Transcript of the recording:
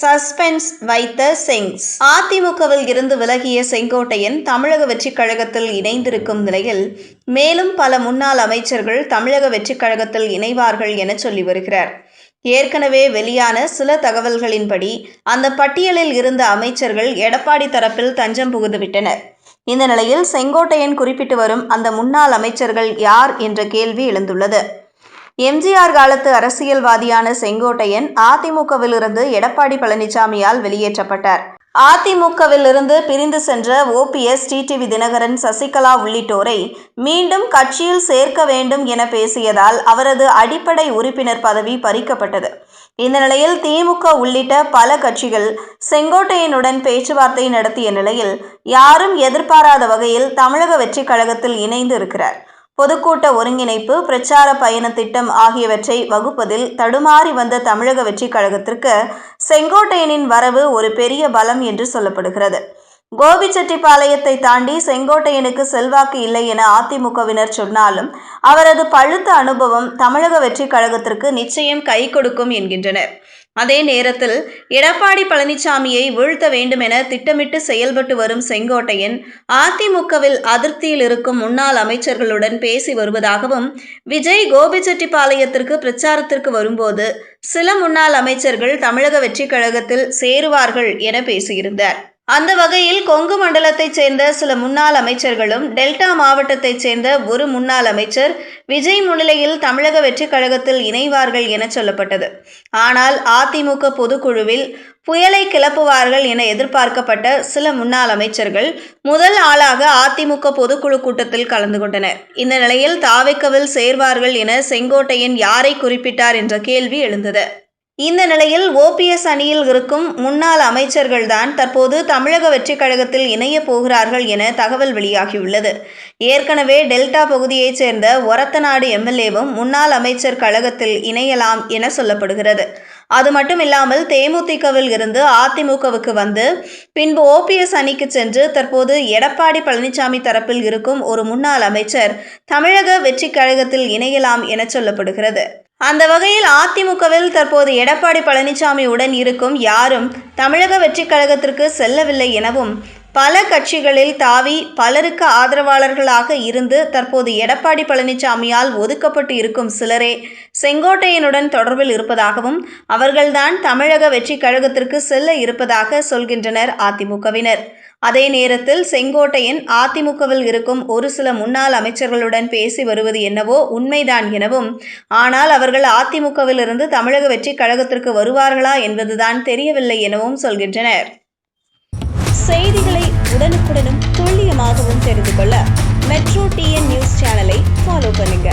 Suspense வைத்த செங்ஸ் அதிமுகவில் இருந்து விலகிய செங்கோட்டையன் தமிழக வெற்றிக் கழகத்தில் இணைந்திருக்கும் நிலையில் மேலும் பல முன்னாள் அமைச்சர்கள் தமிழக வெற்றிக் கழகத்தில் இணைவார்கள் என சொல்லி வருகிறார். ஏற்கனவே வெளியான சில தகவல்களின்படி அந்த பட்டியலில் இருந்த அமைச்சர்கள் எடப்பாடி தரப்பில் தஞ்சம் புகுந்துவிட்டனர் இந்த நிலையில் செங்கோட்டையன் குறிப்பிட்டு வரும் அந்த முன்னாள் அமைச்சர்கள் யார் என்ற கேள்வி எழுந்துள்ளது. எம்ஜிஆர் காலத்து அரசியல்வாதியான செங்கோட்டையன் அதிமுகவிலிருந்து எடப்பாடி பழனிசாமியால் வெளியேற்றப்பட்டார். அதிமுகவிலிருந்து பிரிந்து சென்ற ஓபிஎஸ் டிடிவி தினகரன் சசிகலா உள்ளிட்டோரை மீண்டும் கட்சியில் சேர்க்க வேண்டும் என பேசியதால் அவரது அடிப்படை உறுப்பினர் பதவி பறிக்கப்பட்டது. இந்த நிலையில் திமுக உள்ளிட்ட பல கட்சிகள் செங்கோட்டையனுடன் பேச்சுவார்த்தை நடத்திய நிலையில் யாரும் எதிர்பாராத வகையில் தமிழக வெற்றிக் கழகத்தில் இணைந்து இருக்கிறார். பொதுக்கூட்ட ஒருங்கிணைப்பு பிரச்சார பயண திட்டம் ஆகியவற்றை வகுப்பதில் தடுமாறி வந்த தமிழக வெற்றிக் கழகத்திற்கு செங்கோட்டையனின் வரவு ஒரு பெரிய பலம் என்று சொல்லப்படுகிறது. கோபிச்செட்டிப்பாளையத்தை தாண்டி செங்கோட்டையனுக்கு செல்வாக்கு இல்லை என அதிமுகவினர் சொன்னாலும் அவரது பழுத்த அனுபவம் தமிழக வெற்றிக் கழகத்திற்கு நிச்சயம் கை கொடுக்கும் என்கின்றனர். அதே நேரத்தில் எடப்பாடி பழனிசாமியை வீழ்த்த வேண்டும் என திட்டமிட்டு செயல்பட்டு வரும் செங்கோட்டையன் அதிமுகவில் அதிருப்தியில் இருக்கும் முன்னாள் அமைச்சர்களுடன் பேசி வருவதாகவும் விஜய் கோபிச்செட்டிப்பாளையத்திற்கு பிரச்சாரத்திற்கு வரும்போது சில முன்னாள் அமைச்சர்கள் தமிழக வெற்றிக் கழகத்தில் சேருவார்கள் என பேசியிருந்தார். அந்த வகையில் கொங்கு மண்டலத்தைச் சேர்ந்த சில முன்னாள் அமைச்சர்களும் டெல்டா மாவட்டத்தைச் சேர்ந்த ஒரு முன்னாள் அமைச்சர் விஜய் முன்னிலையில் தமிழக வெற்றிக் கழகத்தில் இணைவார்கள் என சொல்லப்பட்டது. ஆனால் அதிமுக பொதுக்குழுவில் புயலை கிளப்புவார்கள் என எதிர்பார்க்கப்பட்ட சில முன்னாள் அமைச்சர்கள் முதல் ஆளாக அதிமுக பொதுக்குழு கூட்டத்தில் கலந்து கொண்டனர். இந்த நிலையில் தாவைக்கவில் சேர்வார்கள் என செங்கோட்டையன் யாரை குறிப்பிட்டார் என்ற கேள்வி எழுந்தது. இந்த நிலையில் ஓபிஎஸ் அணியில் இருக்கும் முன்னாள் அமைச்சர்கள்தான் தற்போது தமிழக வெற்றிக் கழகத்தில் இணையப் போகிறார்கள் என தகவல் வெளியாகியுள்ளது. ஏற்கனவே டெல்டா பகுதியைச் சேர்ந்த ஒரத்தநாடு எம்எல்ஏவும் முன்னாள் அமைச்சர் கழகத்தில் இணையலாம் என சொல்லப்படுகிறது. அது மட்டுமில்லாமல் தேமுதிகவில் இருந்து அதிமுகவுக்கு வந்து பின்பு ஓபிஎஸ் அணிக்கு சென்று தற்போது எடப்பாடி பழனிசாமி தரப்பில் இருக்கும் ஒரு முன்னாள் அமைச்சர் தமிழக வெற்றிக் கழகத்தில் இணையலாம் என சொல்லப்படுகிறது. அந்த வகையில் அதிமுகவில் தற்போது எடப்பாடி பழனிசாமி உடன் இருக்கும் யாரும் தமிழக வெற்றிக் கழகத்திற்கு செல்லவில்லை எனவும் பல கட்சிகளில் தாவி பலருக்கு ஆதரவாளர்களாக இருந்து தற்போது எடப்பாடி பழனிசாமியால் ஒதுக்கப்பட்டு இருக்கும் சிலரே செங்கோட்டையனுடன் தொடர்பில் இருப்பதாகவும் அவர்கள்தான் தமிழக வெற்றிக் கழகத்திற்கு செல்ல இருப்பதாக சொல்கின்றனர் அதிமுகவினர். அதே நேரத்தில் செங்கோட்டையன் அதிமுகவில் இருக்கும் ஒரு சில முன்னாள் அமைச்சர்களுடன் பேசி வருவது என்னவோ உண்மைதான் எனவும் ஆனால் அவர்கள் அதிமுகவிலிருந்து தமிழக வெற்றிக் கழகத்திற்கு வருவார்களா என்பதுதான் தெரியவில்லை எனவும் சொல்கின்றனர். செய்திகளை உடனுக்குடனும் துல்லியமாகவும் தெரிந்து கொள்ள மெட்ரோ டிஎன் நியூஸ் சேனலை ஃபாலோ பண்ணுங்க.